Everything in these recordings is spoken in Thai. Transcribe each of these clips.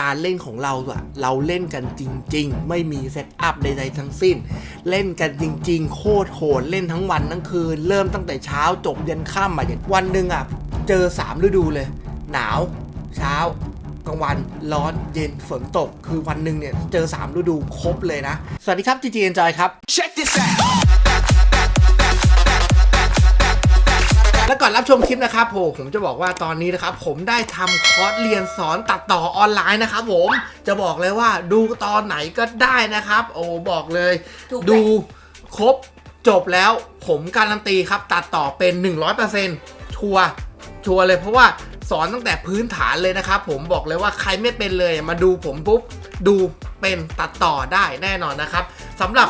การเล่นของเราอะเราเล่นกันจริง ๆ ไม่มีเซตอัพใดๆทั้งสิ้น เล่นกันจริง ๆ โคตรโหดเล่นทั้งวันทั้งคืน เริ่มตั้งแต่เช้าจบยันค่ำอะอย่างวันหนึ่งอะเจอ 3 ฤดูเลย หนาว เช้ากลางวันร้อนเย็นฝนตก คือวันหนึ่งเนี่ยเจอ 3 ฤดูครบเลยนะ สวัสดีครับ GG Enjoy ครับ Check this out. รับชมคลิปนะครับผมผมจะบอกว่าตอนนี้นะครับผมได้ทำคอร์สเรียนสอนตัดต่อออนไลน์นะครับผมจะบอกเลยว่าดูตอนไหนก็ได้นะครับ โอ้บอกเลย ถูกดูครบจบแล้วผมการันตีครับ ตัดต่อเป็น 100%ชัวร์ชัวร์เลยเพราะว่าสอนตั้งแต่พื้นฐานเลยนะครับ ผมบอกเลยว่าใครไม่เป็นเลยมาดูผมปุ๊บ ดูเป็นตัดต่อได้แน่นอนนะครับสำหรับ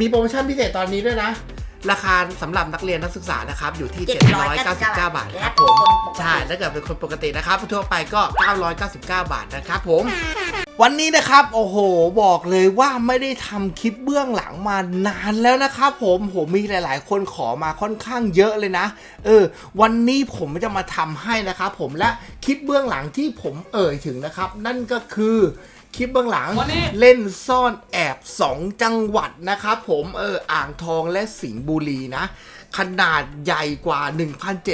มีโปรโมชั่นพิเศษตอนนี้ด้วยนะ ราคาสำหรับนักเรียนนักศึกษานะครับ อยู่ที่ 799 บาทครับผมใช่ถ้าเกิดเป็นคนปกตินะครับทั่วไปก็ 999 บาทนะครับผมวันนี้นะครับโอ้โหบอกเลยว่าไม่ได้ทำคลิปเบื้องหลังมานานแล้วนะครับผมผมมีหลาย ๆ คนขอมาค่อนข้างเยอะเลยนะ เออ วันนี้ผมจะมาทำให้นะครับผมและคลิปเบื้องหลังที่ผมเอ่ยถึงนะครับ นั่นก็คือ คลิปเบื้องหลังวันนี้ เล่นซ่อนแอบ 2 จังหวัดนะครับผมเอออ่างทองและสิงห์บุรีนะ ขนาดใหญ่กว่า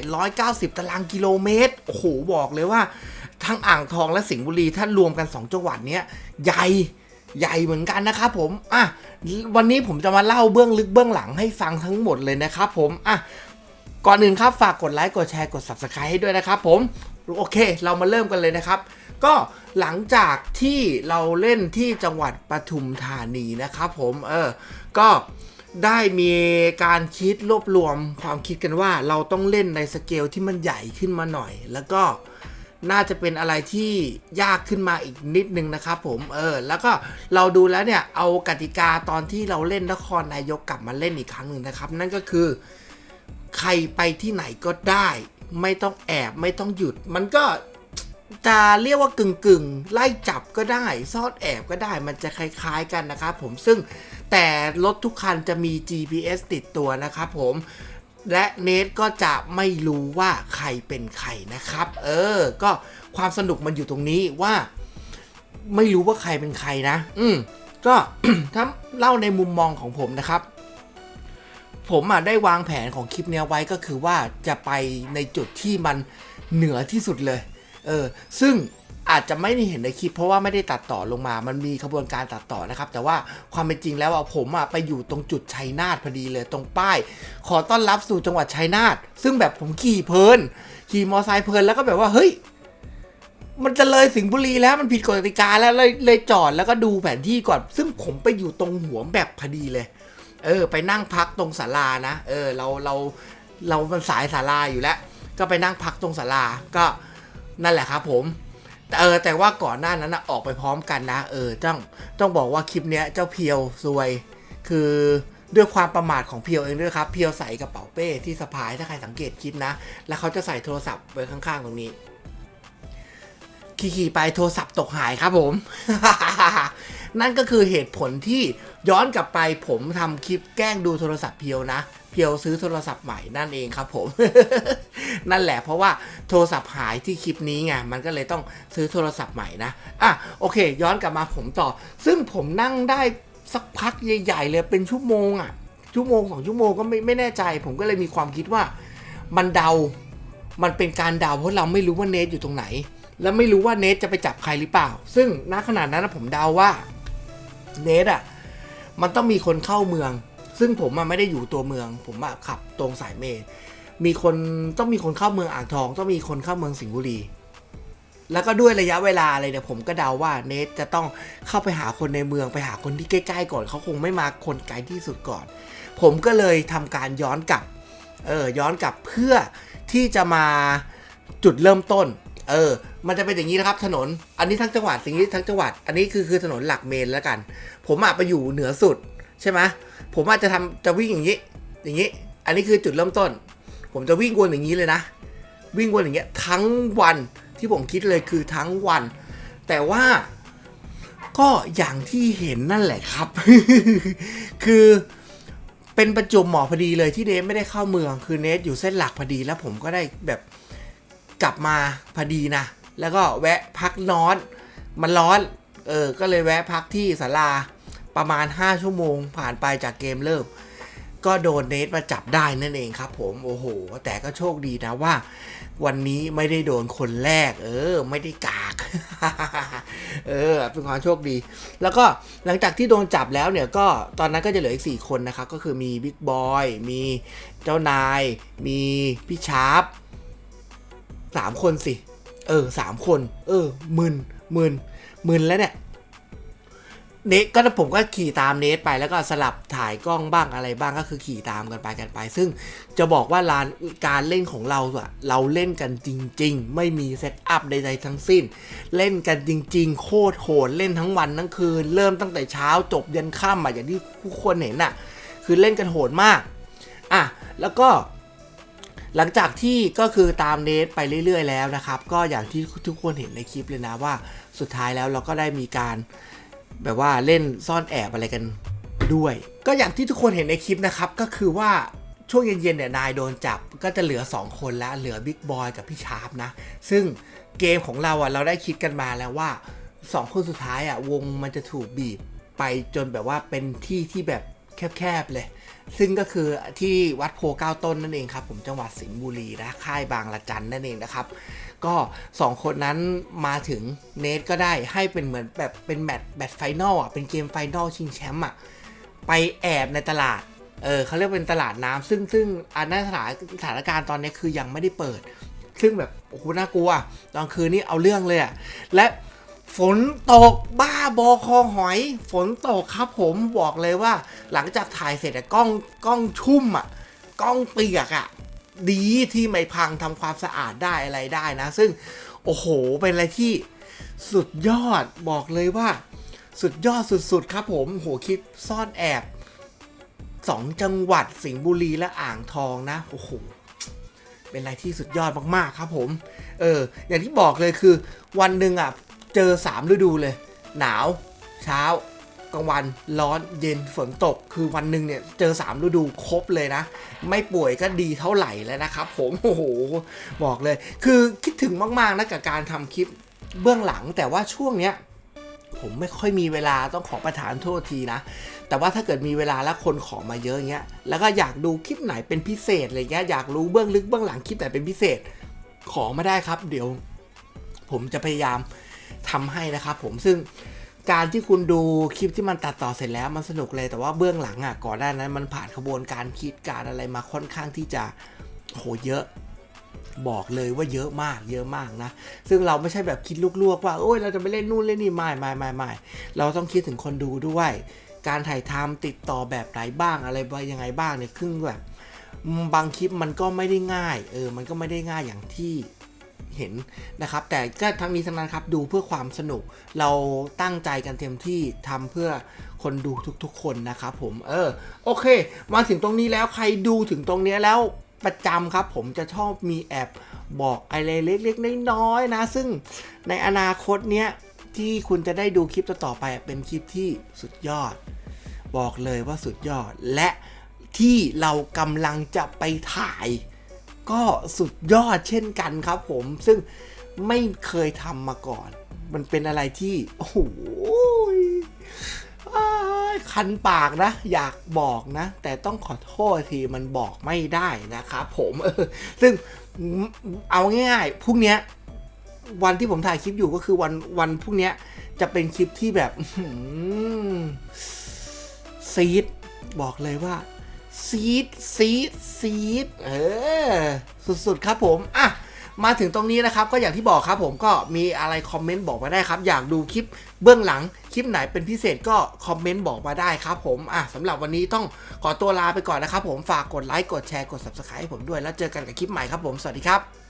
1,790 ตารางกิโลเมตรโอ้โหบอกเลยว่า ทั้งอ่างทองและสิงห์บุรีถ้ารวมกัน 2 จังหวัดเนี้ยใหญ่ใหญ่เหมือนกันนะครับผม อะ วันนี้ผมจะมาเล่าเบื้องลึกเบื้องหลังให้ฟังทั้งหมดเลยนะครับผม อะ ก่อนอื่นครับฝากกดไลค์ กดแชร์ กด subscribe ให้ด้วยนะครับผม โอเค เรามาเริ่มกันเลยนะครับ ก็หลังจากที่เราเล่นที่จังหวัดปทุมธานีนะครับผมเออก็ได้มีการคิดรวบรวมความคิดกันว่าเราต้องเล่นในสเกลที่มันใหญ่ขึ้นมาหน่อย แล้วก็น่าจะเป็นอะไรที่ยากขึ้นมาอีกนิดนึงนะครับผมเออ แล้วก็เราดูแล้วเนี่ยเอากติกาตอนที่เราเล่นนครนายกกลับมาเล่นอีกครั้งหนึ่งนะครับ นั่นก็คือใครไปที่ไหนก็ได้ ไม่ต้องแอบไม่ต้องหยุด มันก็ จะเรียกว่ากึ่งกึ่งไล่จับก็ได้ซ่อนแอบก็ได้มันจะคล้ายๆกันนะครับผมซึ่งแต่รถทุกคันจะมี GPS ติดตัวนะครับผมและเนทก็จะไม่รู้ว่าใครเป็นใครนะครับ เออ ก็ความสนุกมันอยู่ตรงนี้ว่า ไม่รู้ว่าใครเป็นใครนะ อืมก็ถ้าเล่าในมุมมองของผมนะครับ ผมอะได้วางแผนของคลิปเนี้ยไว้ก็คือว่าจะไปในจุดที่มันเหนือที่สุดเลย เออซึ่งอาจจะไม่ได้เห็นในคลิปเพราะว่าไม่ได้ตัดต่อลงมา มันมีขบวนการตัดต่อนะครับ แต่ว่าความเป็นจริงแล้วผมอะไปอยู่ตรงจุดชัยนาทพอดีเลยตรงป้าย ขอต้อนรับสู่จังหวัดชัยนาท ซึ่งแบบผมขี่เพลิน ขี่มอไซค์เพลินแล้วก็แบบว่าเฮ้ย มันจะเลยสิงห์บุรีแล้วมันผิดกฎกติกาแล้วเลยเลยจอดแล้วก็ดูแผนที่ก่อน ซึ่งผมไปอยู่ตรงหัวแบบพอดีเลย เออ ไปนั่งพักตรงศาลานะ เออ เราเราเรามันสายศาลาอยู่แล้ว ก็ไปนั่งพักตรงศาลาก็ นั่นแหละครับผมเออแต่ว่าก่อนหน้านั้นนะออกไปพร้อมกันนะ เออต้องต้องบอกว่าคลิปเนี้ยเจ้าเพียวซวย คือด้วยความประมาทของเพียวเองด้วยครับ เพียวใส่กระเป๋าเป้ที่สะพายถ้าใครสังเกตคลิปนะ แล้วเขาจะใส่โทรศัพท์ไว้ข้างๆตรงนี้ขี่ๆไปโทรศัพท์ตกหายครับผม นั่นก็คือเหตุผลที่ย้อนกลับไปผมทำคลิปแกล้งดูโทรศัพท์เพียวนะ เพียวซื้อโทรศัพท์ใหม่นั่นเองครับผม นั่นแหละเพราะว่าโทรศัพท์หายที่คลิปนี้ไงมันก็เลยต้องซื้อโทรศัพท์ใหม่นะอะโอเค ย้อนกลับมาผมต่อ ซึ่งผมนั่งได้สักพักใหญ่ๆเลยเป็นชั่วโมงอะชั่วโมงสองชั่วโมงก็ไม่ไม่แน่ใจ ผมก็เลยมีความคิดว่ามันเดา มันเป็นการเดาเพราะเราไม่รู้ว่าเนทอยู่ตรงไหน แล้วไม่รู้ว่าเนทจะไปจับใครหรือเปล่า ซึ่งณขนาดนั้นผมเดาว่า เนทอะมันต้องมีคนเข้าเมือง ซึ่งผมอะไม่ได้อยู่ตัวเมือง ผมอะขับตรงสายเมย์มีคนต้องมีคนเข้าเมืองอ่างทอง ต้องมีคนเข้าเมืองสิงห์บุรี แล้วก็ด้วยระยะเวลาอะไรเนี่ยผมก็เดาว่าเนทจะต้องเข้าไปหาคนในเมืองไปหาคนที่ใกล้ๆ ก่อนเขาคงไม่มาคนไกลที่สุดก่อน ผมก็เลยทำการย้อนกลับเออย้อนกลับเพื่อที่จะมาจุดเริ่มต้น เออ มันจะเป็นอย่างนี้นะครับถนน อันนี้ทั้งจังหวัดสิ่งนี้ทั้งจังหวัด อันนี้คือคือถนนหลักเมนแล้วกัน ผมอะไปอยู่เหนือสุดใช่ไหมผมอาจจะทำจะวิ่งอย่างนี้ อย่างนี้ อันนี้คือจุดเริ่มต้น ผมจะวิ่งวนอย่างนี้เลยนะ วิ่งวนอย่างเงี้ยทั้งวันที่ผมคิดเลยคือทั้งวัน แต่ว่าก็อย่างที่เห็นนั่นแหละครับ คือเป็นประจวบเหมาะพอดีเลยที่เนทไม่ได้เข้าเมือง คือเนทอยู่เส้นหลักพอดีแล้วผมก็ได้แบบกลับมาพอดีนะ แล้วก็แวะพักนอน มันร้อน เออ ก็เลยแวะพักที่ศาลาประมาณ 5 ชั่วโมง ผ่านไปจากเกมเริ่ม ก็โดนเนทมาจับได้นั่นเองครับผม โอ้โห แต่ก็โชคดีนะว่า วันนี้ไม่ได้โดนคนแรก เออ ไม่ได้กาก เออ เป็นความโชคดี แล้วก็หลังจากที่โดนจับแล้วเนี่ย ก็ตอนนั้นก็จะเหลืออีก 4 คนนะครับ ก็คือมีบิ๊กบอย มีเจ้านาย มีพี่ชาร์ปสามคนสิ เออสามคน เออหมื่นหมื่นหมื่นแล้วเนี่ยเนทก็ผมก็ขี่ตามเนทไปแล้วก็สลับถ่ายกล้องบ้างอะไรบ้างก็คือขี่ตามกันไปกันไป ซึ่งจะบอกว่าลานการเล่นของเราอะเราเล่นกันจริง ๆ ไม่มีเซตอัพใดๆทั้งสิ้น เล่นกันจริง ๆ โคตรโหดเล่นทั้งวันทั้งคืน เริ่มตั้งแต่เช้าจบยันค่ำอะอย่างที่ทุกคนเห็นอะคือเล่นกันโหดมากอะแล้วก็ หลังจากที่ก็คือตามเนทไปเรื่อย ๆ แล้วนะครับ ก็อย่างที่ทุกคนเห็นในคลิปเลยนะว่าสุดท้ายแล้วเราก็ได้มีการแบบว่าเล่นซ่อนแอบอะไรกันด้วย ก็อย่างที่ทุกคนเห็นในคลิปนะครับ ก็คือว่าช่วงเย็นๆเนี่ยนายโดนจับก็จะเหลือ 2 คนแล้วเหลือบิ๊กบอยกับพี่ชาร์ปนะ ซึ่งเกมของเราอะเราได้คิดกันมาแล้วว่า 2 คนสุดท้ายอะวงมันจะถูกบีบไปจนแบบว่าเป็นที่ที่แบบแคบๆเลย ซึ่งก็คือที่วัดโพเก้าต้นนั่นเองครับผมจังหวัดสิงห์บุรีนะค่ายบางละจันนั่นเองนะครับ ก็ 2 คนนั้นมาถึงเนทก็ได้ให้เป็นเหมือนแบบเป็นแมตช์แมตช์ไฟนอลอะเป็นเกมไฟนอลชิงแชมป์อะไปแอบในตลาดเออเขาเรียกเป็นตลาดน้ำซึ่งซึ่งอันนั้นสถานสถานการณ์ตอนนี้คือยังไม่ได้เปิด ซึ่งแบบโอ้โหน่ากลัวตอนคืนนี้เอาเรื่องเลยอะและ ฝนตกบ้าบอคอหอย ฝนตกครับผมบอกเลยว่า หลังจากถ่ายเสร็จกล้องกล้องชุ่มอะกล้องเปียกอะดีที่ไม่พังทำความสะอาดได้อะไรได้นะ ซึ่งโอ้โหเป็นอะไรที่สุดยอดบอกเลยว่า สุดยอดสุดๆครับผมโหคิดซ่อนแอบสองจังหวัดสิงห์บุรีและอ่างทองนะโอ้โหเป็นอะไรที่สุดยอดมากๆครับผม เออ อย่างที่บอกเลยคือ วันหนึ่งอะ เจอสามฤดูเลย หนาว เช้ากลางวันร้อนเย็นฝนตก คือวันหนึ่งเนี่ยเจอ 3 ฤดูครบเลยนะ ไม่ป่วยก็ดีเท่าไหร่แล้วนะครับผมโอ้โหบอกเลย คือคิดถึงมากๆนะกับการทำคลิปเบื้องหลังแต่ว่าช่วงเนี้ยผมไม่ค่อยมีเวลาต้องขอประทานโทษทีนะ แต่ว่าถ้าเกิดมีเวลาแล้วคนขอมาเยอะเงี้ย แล้วก็อยากดูคลิปไหนเป็นพิเศษอะไรเงี้ย อยากรู้เบื้องลึกเบื้องหลังคลิปไหนเป็นพิเศษ ขอมาได้ครับ เดี๋ยว ผมจะพยายาม ทำให้นะครับผมซึ่งการที่คุณดูคลิปที่มันตัดต่อเสร็จแล้วมันสนุกเลยแต่ว่าเบื้องหลังอะก่อนหน้านั้นมันผ่านขบวนการคิดการอะไรมาค่อนข้างที่จะโหเยอะบอกเลยว่าเยอะมากเยอะมากนะ ซึ่งเราไม่ใช่แบบคิดลวกๆว่าโอ้ยเราจะไปเล่นนู่นเล่นนี่ไม่ไม่ไม่ไม่เราต้องคิดถึงคนดูด้วย การถ่ายทำติดต่อแบบไหนบ้างอะไรบ้างยังไงบ้างเนี่ยครึ่งแบบบางคลิปมันก็ไม่ได้ง่ายเออมันก็ไม่ได้ง่ายอย่างที่ เห็นนะครับ แต่ก็ทั้งนี้ทั้งนั้นครับดูเพื่อความสนุก เราตั้งใจกันเต็มที่ทำเพื่อคนดูทุกๆ คนนะครับผมเออโอเค มาถึงตรงนี้แล้วใครดูถึงตรงนี้แล้วประจำครับผมจะชอบมีแอบบอกอะไรเล็กๆน้อยๆนะ ซึ่งในอนาคตเนี้ยที่คุณจะได้ดูคลิปต่อๆไปเป็นคลิปที่สุดยอด บอกเลยว่าสุดยอดและที่เรากำลังจะไปถ่าย ก็สุดยอดเช่นกันครับผม ซึ่งไม่เคยทำมาก่อน มันเป็นอะไรที่ โอ้โหอ้ายคันปากนะ อยากบอกนะ แต่ต้องขอโทษทีมันบอกไม่ได้นะครับผมซึ่งเอาง่ายๆพรุ่งนี้วันที่ผมถ่ายคลิปอยู่ก็คือวันวันพรุ่งนี้จะเป็นคลิปที่แบบซีดบอกเลยว่าซีดซีดซีดเออ สุดๆครับผมอะมาถึงตรงนี้นะครับก็อย่างที่บอกครับผมก็มีอะไรคอมเมนต์บอกมาได้ครับ อยากดูคลิปเบื้องหลังคลิปไหนเป็นพิเศษก็คอมเมนต์บอกมาได้ครับผมอะสำหรับวันนี้ต้องขอตัวลาไปก่อนนะครับผมฝากกดไลค์กดแชร์กด subscribe ให้ผมด้วยแล้วเจอกันกับคลิปใหม่ครับผมสวัสดีครับ